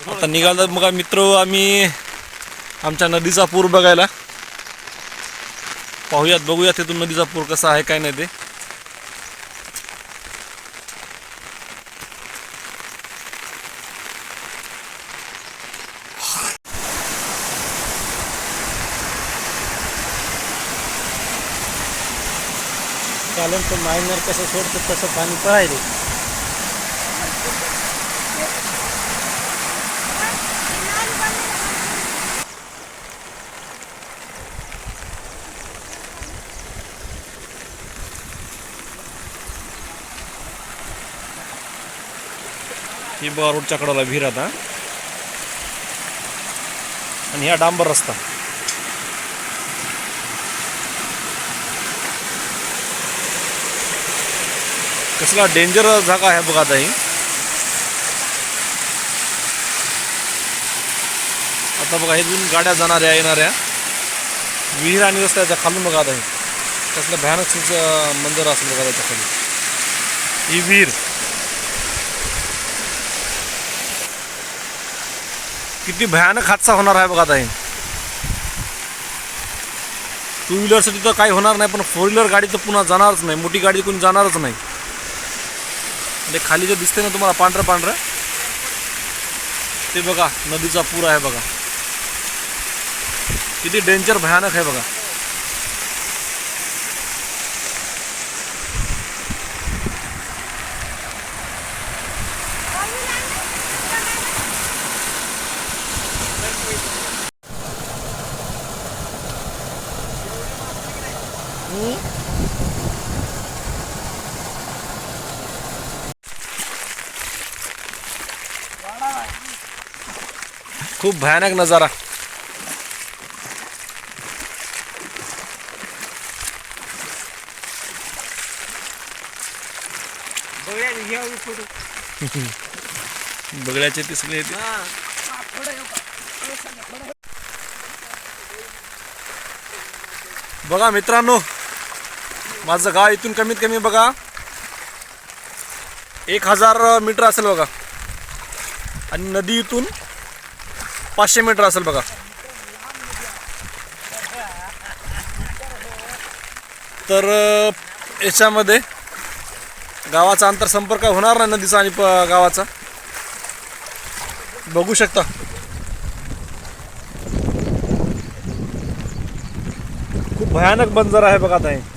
आता निघाला मग मित्र आम्ही आमच्या नदीचा पूर बघायला. पाहूयात बघूयात तिथून नदीचा पूर कसा आहे काय नाही ते. चालेल तर मायनर कसं सोडतं तसं पाणी पळायले. ही बघा रोडच्या कडाला विहीर आता. आणि ह्या डांबर रस्ता. कसला डेंजर जागा आहे बघा आता ही. आता बघा इथून गाड्या जाणाऱ्या येणाऱ्या. विहीर आणि रस्त्याच्या खालून बघा आता हे. कसलं भयानक मंदिर असेल बघा त्याच्याखाली ही विहीर. किती भयानक हादसा होणार आहे बघा ताई. टू व्हीलरसाठी तर काही होणार नाही पण फोर व्हीलर गाडी तर पुन्हा जाणारच नाही. मोठी गाडी कोणी जाणारच नाही. म्हणजे खाली जे दिसते ना तुम्हाला पांढरं पांढरं ते बघा नदीचा पूर आहे बघा. किती डेंजर भयानक आहे बघा. खूप भयानक नजारा. बगड्याचे दिसले येते बघा मित्रांनो माझं गाव इथून कमीत कमी बघा एक हजार मीटर असेल बघा. आणि नदी इथून पाचशे मीटर असेल बघा. तर याच्यामध्ये गावाचा आंतरसंपर्क होणार नाही नदीचा आणि प- गावाचा. बघू शकता. खूप भयानक बंजर आहे बघा आता हे